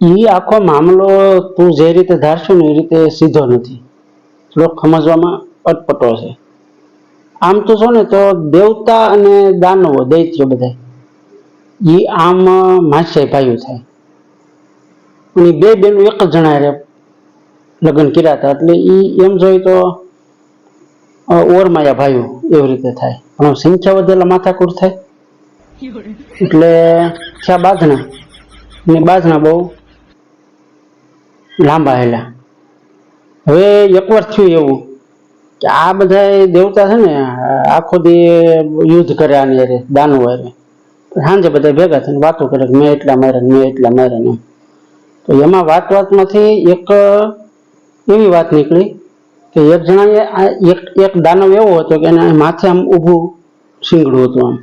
એ આખો મામલો તું જે રીતે ધારશું ને એ રીતે સીધો નથી. થોડોક સમજવામાં અટપટો છે. આમ તો છો ને તો દેવતા અને દાનવો દૈત્ય બધા એ આમ માસે ભાઈઓ થાય. અને બે બેનું એક જ જણા રે લગ્ન કર્યા હતા એટલે એ એમ જોઈએ તો ઓરમાયા ભાઈઓ એવી રીતે થાય. પણ સંખ્યા વધેલા માથાકૂટ થાય. એટલે થયા બાજણા ને બાજણા બહુ લાંબા હેલા. હવે વર્ષ થયું એવું કે આ બધા દેવતા છે ને, આખો દી યુદ્ધ કરે આની અરે દાનુ હારે. સાંજે બધા ભેગા થઈને વાતો કરે મેં એટલા માર્યા મેં એટલા માર્યા ને. તો એમાં વાત વાતમાંથી એક એવી વાત નીકળી કે એક જણાએ એક એક દાનવ એવો હતો કે એને માથે આમ ઊભું શીંગડું હતું આમ.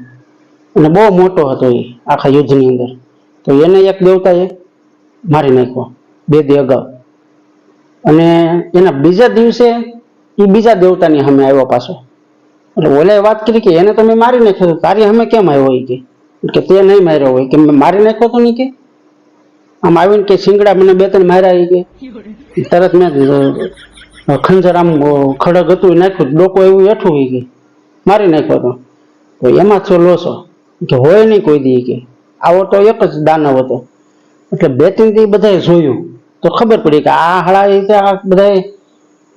અને બહુ મોટો હતો એ આખા યુદ્ધની અંદર. તો એને એક દેવતાએ મારી નાખ્યો. બે દી અગાઉ. અને એના બીજા દિવસે એ બીજા દેવતાની સામે આવ્યો પાછો. એટલે ઓલાએ વાત કરી કે એને તમે મારી નાખ્યો તો તારી સામે કેમ આવ્યો એ કે? તે નહીં માર્યો હોય. કે મેં મારી નાખ્યો તો નહીં કે? આમ આવીને કે શિંગડા મને બે ત્રણ માર્યા આવી કે. તરત મેં ખંજર આમ અ, ખડગ હતું નાખ્યું ડોકો એવું હેઠું હોય કે. મારી નાખ્યો તો. તો એમાં છો. લોસો કે હોય નહીં કોઈ દી કે. આવો તો એક જ દાનવ હતો. એટલે બે ત્રણ દી બધાએ જોયું. તો ખબર પડી કે આ હળા રીતે આ બધા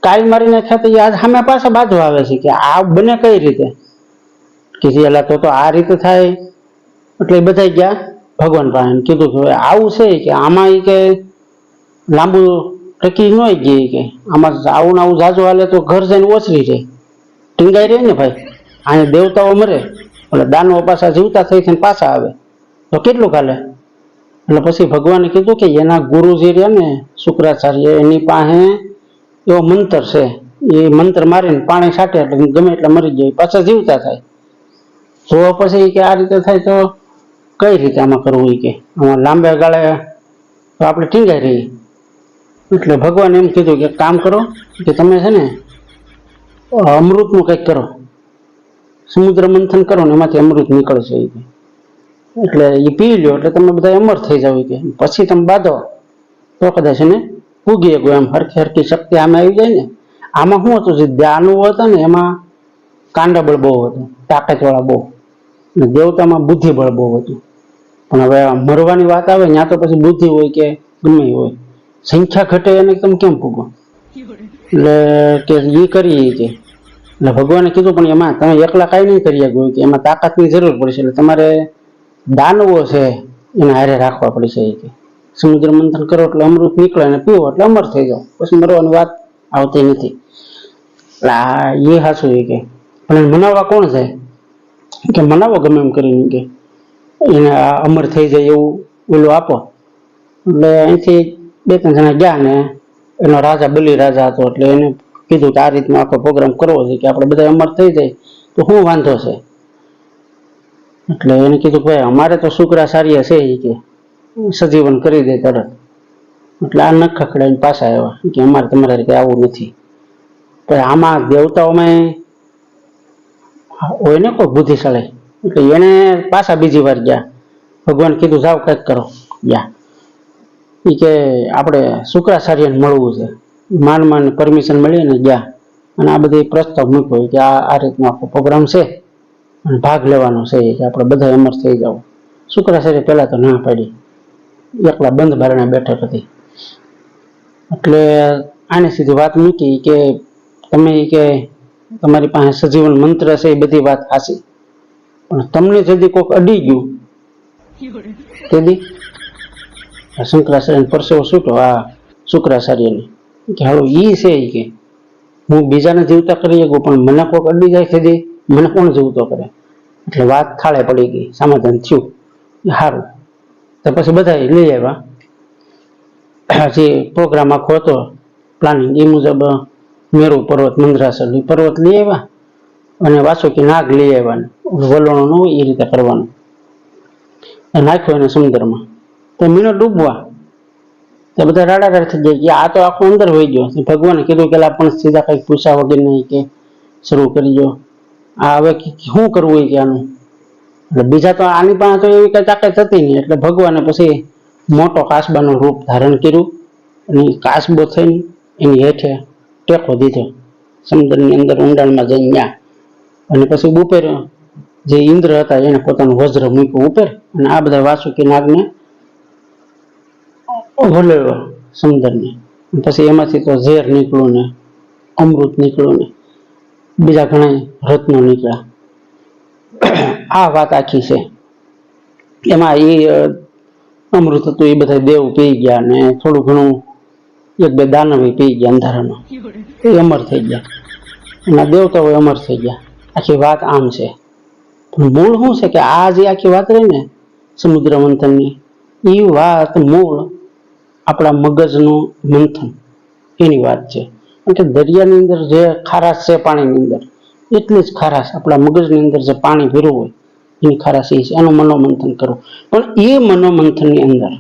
કાલ મારી નાખ્યા તો એ આજ સામે પાછા બાજુ આવે છે કે આ બને કઈ રીતે? કે એલા તો તો આ રીતે થાય. એટલે બધા ગયા ભગવાન પાસે કીધું કે આવું છે કે આમાં એ કે લાંબુ ટકી ન ગઈ કે આમાં આવું ને આવું જાજુ હાલે તો ઘર જઈને ઓછરી રહે. ટીંગાઈ રહે ને ભાઈ. અહીંયા દેવતાઓ મરે. એટલે દાનવો પાછા જીવતા થઈ થઈને પાછા આવે. તો કેટલું કાલે એટલે પછી ભગવાને કીધું કે એના ગુરુ જે રહ્યા ને શુક્રાચાર્ય, એની પાસે એવો મંત્ર છે. એ મંત્ર મારીને પાણી છાંટે એટલે ગમે એટલે મરી જાય, પાછા જીવતા થાય. તો પછી કે આ રીતે થાય તો કઈ રીતે આમાં કરવું કે? આમાં લાંબા ગાળે આપણે ટીંગાઈ રહીએ. એટલે ભગવાન એમ કીધું કે કામ કરો કે તમે છે ને અમૃતનું કંઈક કરો. સમુદ્ર મંથન કરો ને એમાંથી અમૃત નીકળશે એ એટલે એ પી લ્યો એટલે તમે બધા અમર થઈ જાવ કે. પછી તમે બાંધો. તો કદાચ એને ઉગી ગયો એમ. હરખી હરખી શક્તિ આમાં આવી જાય ને. આમાં શું હતું? જે દાનવો હતું ને, એમાં કાંડાબળ બહુ હતું. તાકાતવાળા બહુ. અને દેવતામાં બુદ્ધિબળ બહુ હતું. પણ હવે મરવાની વાત આવે ત્યાં તો પછી બુદ્ધિ હોય કે ગમે હોય. સંખ્યા ઘટે એને તમે કેમ પૂગો એટલે કે એ કરી કે. એટલે ભગવાને કીધું પણ એમાં તમે એકલા કાંઈ નહીં કરી શકો. કે એમાં તાકાતની જરૂર પડશે. એટલે તમારે દાનવો છે, એને હારે રાખવા પડી છે કે સમુદ્ર મંથન કરો એટલે અમૃત નીકળે અને પીવો એટલે અમર થઈ જાઓ. પછી મરવાની વાત આવતી નથી. એટલે આ એ સાચું એ કે. પણ મનાવવા કોણ જાય કે મનાવો ગમે એમ કરીને કે. એને અમર થઈ જાય એવું ઓલું આપો. એટલે અહીંથી બે ત્રણ જણા ગયા ને, એનો રાજા બલી રાજા હતો એટલે એને કીધું કે આ રીતનો આખો પ્રોગ્રામ કરવો છે કે આપણે બધા અમર થઈ જાય. તો શું વાંધો છે? એટલે એને કીધું, ભાઈ, અમારે તો શુક્રાચાર્ય છે એ કે, સજીવન કરી દે તરત. એટલે આ નખ પાછા આવ્યા કે, અમારે તમારે રીતે આવું નથી. પણ આમાં દેવતાઓમાં હોય ને કોઈ બુદ્ધિશાળી, એટલે એને પાછા બીજી વાર ગયા. ભગવાન કીધું, જાઓ કંઈક કરો. ગયા. એ કે, આપણે શુક્રાચાર્યને મળવું છે. માન માન પરમિશન મળી ને ગયા. અને આ બધી પ્રસ્તાવ મૂક્યો કે, આ આ રીતનો આખો પ્રોગ્રામ છે. અને ભાગ લેવાનો છે કે આપણે બધા અમર થઈ જાવ શુક્રાચાર્ય પહેલા તો ના પાડી. એકલા બંધ બારણે બેઠક હતી. એટલે આને સીધી વાત મૂકી કે તમે કે તમારી પાસે સજીવન મંત્ર છે એ બધી વાત હાસી પણ તમને જદી કોક અડી ગયું, તેદી? શંકરાચાર્ય પરસેવો છૂટો, આ શુક્રાચાર્યને. કે હાલો ઈ છે કે. હું બીજાને જીવતા કરી શકું, પણ મને કોક અડી જાય તેથી મને કોણ જીવતો કરે? એટલે વાત થાળે પડી ગઈ, સમાધાન થયું. સારું તો પછી બધા લઈ આવ્યા. જે પ્રોગ્રામ આખો હતો પ્લાનિંગ એ મુજબ મેરુ પર્વત મંદ્રાસર પર્વત લઈ આવ્યા અને વાસુકી નાગ લઈ આવ્યા. વલણો ન હોય એ રીતે કરવાનું. નાખ્યો એને સમુદ્રમાં. તો મીનો ડૂબવા. તો બધા રાડા થઈ જાય કે આ તો આખો અંદર હોઈ ગયો. ભગવાને કીધું કે પણ સીધા કંઈક પૂછા વગર નહીં કે શરૂ કરી દો આ હવે શું કરવું હોય કે આનું? એટલે બીજા તો આની પાસે તો એવી કઈ તાકાત હતી નહીં. એટલે ભગવાને પછી મોટો કાસબાનું રૂપ ધારણ કર્યું અને કાસબો થઈને એની હેઠે ટેકો દીધો. સમુદ્રની અંદર ઊંડાણમાં જઈને ન્યા અને પછી બુપેર જે ઇન્દ્ર હતા એને પોતાનું વજ્ર મૂક્યું ઉપર અને આ બધા વાસુકી નાગને વલોયો સમુદ્રને. પછી એમાંથી તો ઝેર નીકળ્યું ને અમૃત નીકળ્યું ને. બીજા ઘણા રત્નો નીકળ્યા. આ વાત આખી છે. એમાં એ અમૃત હતું એ બધા દેવ પી ગયા ને થોડું ઘણું એક બે દાનવી પી ગયા અંધારામાં. એ અમર થઈ ગયા. એના દેવતાઓ અમર થઈ ગયા. આખી વાત આમ છે. પણ મૂળ શું છે કે આ જે આખી વાત રહી ને સમુદ્ર મંથનની એ વાત મૂળ આપણા મગજનું મંથન. એની વાત છે. કે દરિયાની અંદર જે ખારાશ છે પાણીની અંદર, એટલી જ ખારાશ આપણા મગજની અંદર જે પાણી ભર્યું હોય, એની ખારાશ એ છે. એનું મનોમંથન કરવું પણ એ મનોમંથનની અંદર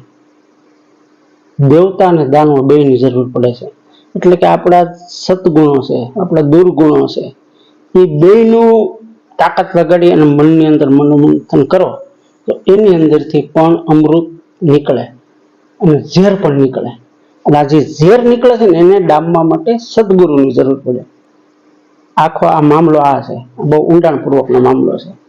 દેવતા અને દાનવ બેની જરૂર પડે છે. એટલે કે આપણા સદગુણો છે, આપણા દુર્ગુણો છે, એ બેયનું તાકાત લગાડી અને મનની અંદર મનોમંથન કરો, તો એની અંદરથી પણ અમૃત નીકળે અને ઝેર પણ નીકળે. અને આ જે ઝેર નીકળે છે ને એને ડામવા માટે સદગુરુની જરૂર પડે. આખો આ મામલો આ છે. બહુ ઊંડાણપૂર્વકનો મામલો છે.